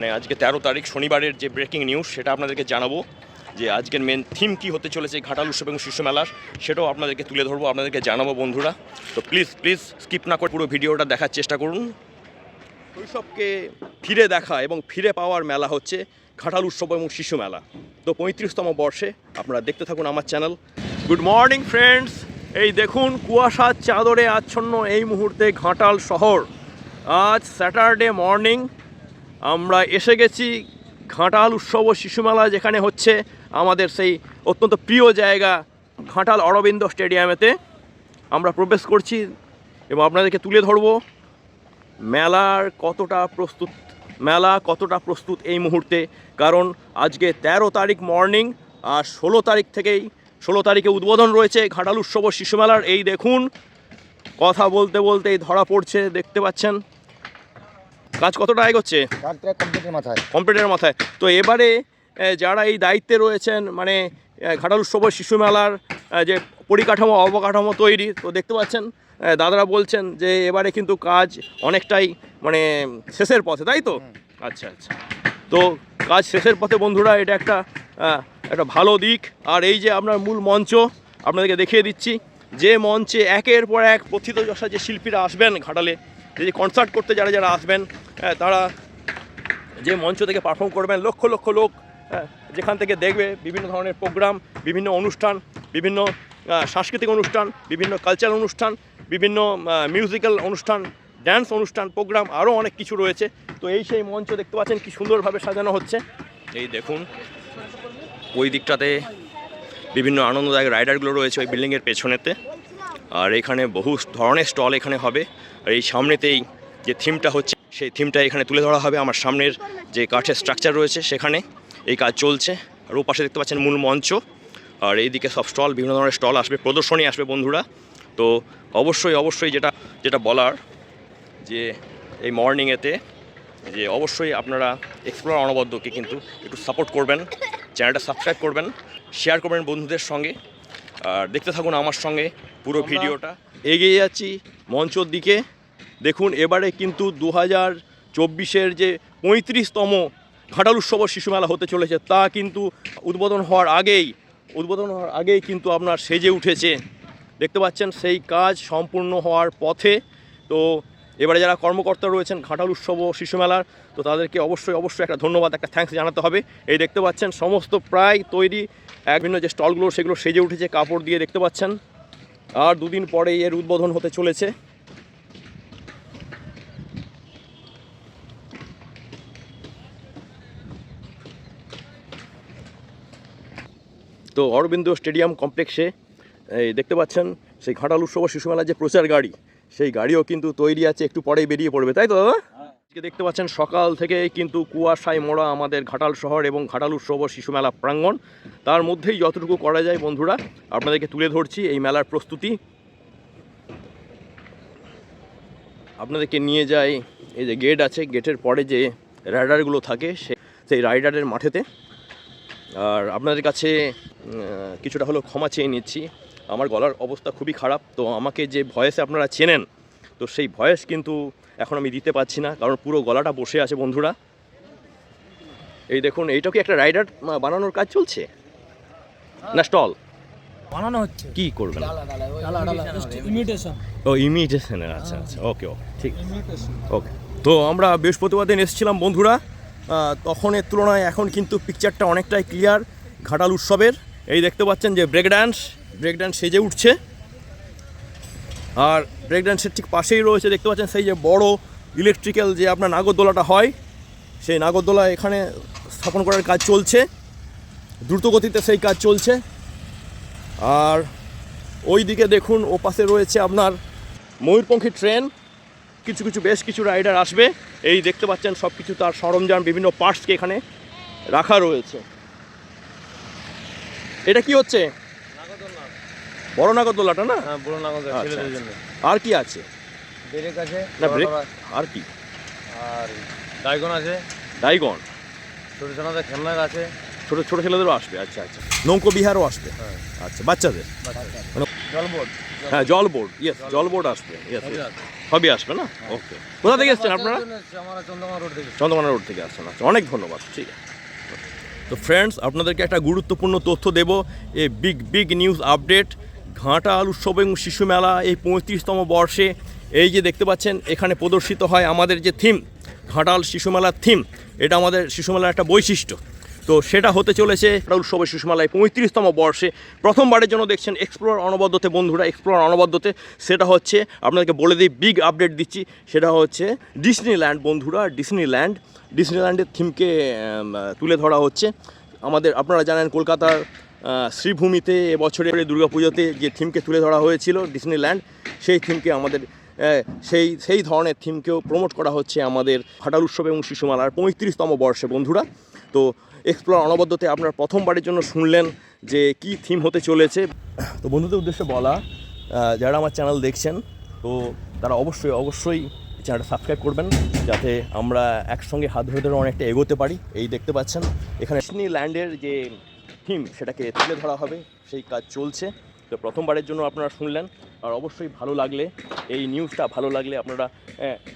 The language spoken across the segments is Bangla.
মানে আজকে তেরো তারিখ শনিবারের যে ব্রেকিং নিউজ সেটা আপনাদেরকে জানাব যে আজকের মেন থিম কি হতে চলেছে ঘাটাল উৎসব এবং শিশু মেলার, সেটাও আপনাদেরকে তুলে ধরবো, আপনাদেরকে জানাব বন্ধুরা। তো প্লিজ প্লিজ স্কিপ না করে পুরো ভিডিওটা দেখার চেষ্টা করুন। শৈশবকে ফিরে দেখা এবং ফিরে পাওয়ার মেলা হচ্ছে ঘাটাল উৎসব এবং শিশু মেলা। তো পঁয়ত্রিশতম বর্ষে আপনারা দেখতে থাকুন আমার চ্যানেল গুড মর্নিং ফ্রেন্ডস এই দেখুন, কুয়াশার চাদরে আচ্ছন্ন এই মুহূর্তে ঘাটাল শহর। আজ স্যাটারডে মর্নিং আমরা এসে গেছি ঘাটাল উৎসব ও শিশু মেলা, যেখানে হচ্ছে আমাদের সেই অত্যন্ত প্রিয় জায়গা ঘাটাল অরবিন্দ স্টেডিয়ামেতে। আমরা প্রবেশ করছি এবং আপনাদেরকে তুলে ধরবো মেলার কতটা প্রস্তুত, মেলা কতটা প্রস্তুত এই মুহূর্তে, কারণ আজকে তেরো তারিখ মর্নিং আর ষোলো তারিখ থেকেই, ষোলো তারিখে উদ্বোধন রয়েছে ঘাটাল উৎসব ও শিশু মেলার। এই দেখুন, কথা বলতে বলতেই ধরা পড়ছে, দেখতে পাচ্ছেন। কাজ কতটা কাজ প্রায় কমপ্লিটের মাথায়। কম্পিউটারের মাথায়। তো এবারে যারা এই দায়িত্বে রয়েছেন মানে ঘাটাল উৎসব শিশু মেলার যে পরিকাঠামো অবকাঠামো তৈরি তো দেখতে পাচ্ছেন দাদারা বলছেন যে এবারে কিন্তু কাজ অনেকটাই মানে শেষের পথে তাই তো? আচ্ছা আচ্ছা। তো কাজ শেষের পথে বন্ধুরা এটা একটা একটা ভালো দিক। আর এই যে আপনার মূল মঞ্চ আপনাদেরকে দেখিয়ে দিচ্ছি। যে মঞ্চে একের পর এক প্রথিতযশা যে শিল্পীরা আসবেন ঘাটালে যে কনসার্ট করতে যারা যারা আসবেন তারা যে মঞ্চ থেকে পারফর্ম করবেন লক্ষ লক্ষ লোক হ্যাঁ, যেখান থেকে দেখবে বিভিন্ন ধরনের প্রোগ্রাম বিভিন্ন অনুষ্ঠান বিভিন্ন সাংস্কৃতিক অনুষ্ঠান বিভিন্ন কালচারাল অনুষ্ঠান বিভিন্ন মিউজিক্যাল অনুষ্ঠান ড্যান্স অনুষ্ঠান প্রোগ্রাম আরও অনেক কিছু রয়েছে। তো এই সেই মঞ্চ দেখতে পাচ্ছেন কি সুন্দরভাবে সাজানো হচ্ছে। এই দেখুন ওই দিকটাতে বিভিন্ন আনন্দদায়ক রাইডারগুলো রয়েছে ওই বিল্ডিংয়ের পেছনেতে। আর এখানে বহু ধরনের স্টল এখানে হবে। আর এই সামনেতেই যে থিমটা হচ্ছে সেই থিমটা এখানে তুলে ধরা হবে। আমার সামনের যে কাঠের স্ট্রাকচার রয়েছে সেখানে এই কাজ চলছে। আর ও পাশে দেখতে পাচ্ছেন মূল মঞ্চ। আর এইদিকে সব স্টল বিভিন্ন ধরনের স্টল আসবে প্রদর্শনী আসবে বন্ধুরা। তো অবশ্যই অবশ্যই যেটা যেটা বলার যে এই মর্নিংয়েতে যে অবশ্যই আপনারা এক্সপ্লোর অনবদ্যকে কিন্তু একটু সাপোর্ট করবেন চ্যানেলটা সাবস্ক্রাইব করবেন শেয়ার করবেন বন্ধুদের সঙ্গে। আর দেখতে থাকুন আমার সঙ্গে পুরো ভিডিওটা। এগিয়ে যাচ্ছি মঞ্চর দিকে। দেখুন, এবারে কিন্তু দু হাজার চব্বিশের যে পঁয়ত্রিশতম ঘাটাল উৎসব ও শিশু মেলা হতে চলেছে, তা কিন্তু উদ্বোধন হওয়ার আগেই, উদ্বোধন হওয়ার আগেই কিন্তু আপনার সেজে উঠেছে। দেখতে পাচ্ছেন, সেই কাজ সম্পূর্ণ হওয়ার পথে, তো এবারে যারা কর্মকর্তা রয়েছেন ঘাটাল উৎসব শিশু মেলার, তো তাদেরকে অবশ্যই অবশ্যই একটা ধন্যবাদ, একটা থ্যাঙ্কস জানাতে হবে। এই দেখতে পাচ্ছেন, সমস্ত প্রায় তৈরি এক ভিন্ন যে স্টলগুলো, সেগুলো সেজে উঠেছে, কাপড় দিয়ে দেখতে পাচ্ছেন। আর দুদিন পরেই এর উদ্বোধন হতে চলেছে। তো অরবিন্দ স্টেডিয়াম কমপ্লেক্সে, এই দেখতে পাচ্ছেন, সেই ঘাটাল উৎসব ও শিশু মেলার যে প্রচার গাড়ি, সেই গাড়িও কিন্তু তৈরি আছে, একটু পরেই বেরিয়ে পড়বে, তাই তো আজকে দেখতে পাচ্ছেন সকাল থেকে কিন্তু কুয়াশায় মোড়া আমাদের ঘাটাল শহর এবং ঘাটাল উৎসব শিশু মেলা প্রাঙ্গণ। তার মধ্যেই যতটুকু করা যায় বন্ধুরা, আপনাদেরকে তুলে ধরছি এই মেলার প্রস্তুতি। আপনাদেরকে নিয়ে যাই, এই যে গেট আছে, গেটের পরে যে রাইডারগুলো থাকে, সে, সেই রাইডারের মাঠেতে। আর আপনাদের কাছে কিছুটা হলেও ক্ষমা চেয়ে নিচ্ছি। আমার গলার অবস্থা খুবই খারাপ তো আমাকে যে ভয়েসে আপনারা চেনেন তো সেই ভয়েস কিন্তু এখন আমি দিতে পারছি না কারণ পুরো গলাটা বসে আছে বন্ধুরা। এই দেখুন এইটা কি একটা রাইডার বানানোর কাজ চলছে? না স্টল? বানানো হচ্ছে। কি করবেন? ডালা ডালা ইমিটেশন ও ইমিটেশনের আচ্ছা আচ্ছা ওকে ওকে ঠিক ওকে তো আমরা বৃহস্পতিবার দিন এসেছিলাম বন্ধুরা তখনের তুলনায় এখন কিন্তু পিকচারটা অনেকটাই ক্লিয়ার ঘাটাল উৎসবের। এই দেখতে পাচ্ছেন যে ব্রেক ড্যান্স ব্রেক ড্যান্স সেজে উঠছে। আর ব্রেক ড্যান্সের ঠিক পাশেই রয়েছে, দেখতে পাচ্ছেন সেই যে বড় ইলেকট্রিক্যাল যে আপনার নাগরদোলাটা হয়, সেই নাগরদোলা এখানে স্থাপন করার কাজ চলছে। দ্রুত গতিতে সেই কাজ চলছে। আর ওই দিকে দেখুন, ও পাশে রয়েছে আপনার ময়ূরপঙ্খী ট্রেন কিছু কিছু, বেশ কিছু রাইডার আসবে। এই দেখতে পাচ্ছেন সব কিছু তার সরঞ্জাম, বিভিন্ন পার্টসকে এখানে রাখা রয়েছে। এটা কি হচ্ছে? বড় নাগরদোলাটা না? হ্যাঁ বড় নাগল আচ্ছা, ছেলেদের আচ্ছা। জন্য। আর কি আছে? ব্রেক আছে না ব্রেক আর কি? আর ডাইগন আছে। ডাইগন? ছোট ছোটদের খেলনা আছে। ছোট ছোট ছেলেদেরও আসবে আচ্ছা আচ্ছা। নৌকো বিহারও আসবে? হ্যাঁ। আচ্ছা বাচ্চাদের? মানে জল বোর্ড হ্যাঁ জল বোর্ড ইয়েস জল বোর্ড আসবে ইয়েস সবই আসবে। না? ওকে কোথা থেকে এসছেন আপনারা? আমরা রোড থেকে চন্দ্রকোনা রোড থেকে আসছেন আচ্ছা অনেক ধন্যবাদ ঠিক আছে। তো ফ্রেন্ডস আপনাদেরকে একটা গুরুত্বপূর্ণ তথ্য দেব। এই big big news update Ghatal উৎসব এবং শিশু মেলা এই পঁয়ত্রিশতম বর্ষে। এই যে দেখতে পাচ্ছেন, এখানে প্রদর্শিত হয় আমাদের যে থিম ঘাটাল শিশু মেলার থিম এটা আমাদের শিশু মেলার একটা বৈশিষ্ট্য। তো সেটা হতে চলেছে ঘাটাল উৎসবের শিশু মেলায় পঁয়ত্রিশতম বর্ষে। প্রথমবারের জন্য দেখছেন এক্সপ্লোর অনবদ্যতে, বন্ধুরা এক্সপ্লোর অনবদ্যতে। সেটা হচ্ছে, আপনাদেরকে বলে দিই বিগ আপডেট দিচ্ছি। সেটা হচ্ছে ডিসনিল্যান্ড বন্ধুরা ডিসনিল্যান্ড ডিসনিল্যান্ডের থিমকে তুলে ধরা হচ্ছে। আমাদের, আপনারা জানেন কলকাতার শ্রীভূমিতে এবছরের দুর্গাপুজোতে যে থিমকে তুলে ধরা হয়েছিল ডিসনিল্যান্ড সেই থিমকে আমাদের সেই সেই ধরনের থিমকেও প্রমোট করা হচ্ছে আমাদের ঘাটাল উৎসব এবং শিশুমালার পঁয়ত্রিশতম বর্ষে, বন্ধুরা। তো এক্সপ্লোর অনবদ্যতে আপনার প্রথমবারের জন্য শুনলেন যে কি থিম হতে চলেছে। তো বন্ধুদের উদ্দেশ্যে বলা যারা আমার চ্যানেল দেখছেন, তো তারা অবশ্যই অবশ্যই চ্যানেলটা সাবস্ক্রাইব করবেন, যাতে আমরা একসঙ্গে হাত ধরে ধরে অনেকটা এগোতে পারি। এই দেখতে পাচ্ছেন, এখানে ডিসনি ল্যান্ডের যে থিম সেটাকে তুলে ধরা হবে, সেই কাজ চলছে। তো প্রথমবারের জন্য আপনারা শুনলেন, আর অবশ্যই ভালো লাগলে, এই নিউজটা ভালো লাগলে আপনারা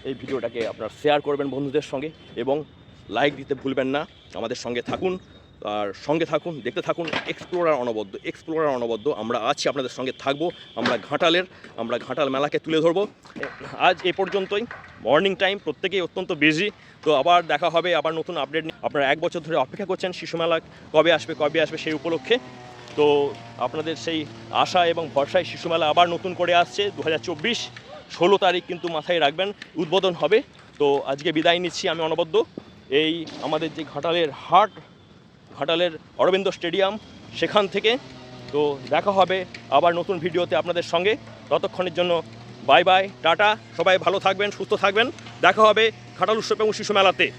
এই ভিডিওটাকে আপনারা শেয়ার করবেন বন্ধুদের সঙ্গে, এবং লাইক দিতে ভুলবেন না। আমাদের সঙ্গে থাকুন, আর সঙ্গে থাকুন, দেখতে থাকুন এক্সপ্লোরার অনবদ্য এক্সপ্লোরার অনবদ্য। আমরা আছি আপনাদের সঙ্গে থাকব, আমরা ঘাটালের, আমরা ঘাটাল মেলাকে তুলে ধরবো। আজ এ পর্যন্তই মর্নিং টাইম প্রত্যেকেই অত্যন্ত বিজি তো আবার দেখা হবে, আবার নতুন আপডেট আপনারা এক বছর ধরে অপেক্ষা করছেন শিশু মেলা, কবে আসবে কবে আসবে সেই উপলক্ষে। তো আপনাদের সেই আশা এবং ভরসায় শিশু মেলা আবার নতুন করে আসছে দু ষোলো তারিখ কিন্তু মাথায় রাখবেন, উদ্বোধন হবে। তো আজকে বিদায় নিচ্ছি আমি অনবদ্য। এই আমাদের যে ঘাটালের হাট, ঘাটালের অরবিন্দ স্টেডিয়াম, সেখান থেকে। তো দেখা হবে আবার নতুন ভিডিওতে আপনাদের সঙ্গে। ততক্ষণের জন্য বাই বাই, টাটা, সবাই ভালো থাকবেন, সুস্থ থাকবেন। দেখা হবে ঘাটাল উৎসব এবং শিশু মেলাতে।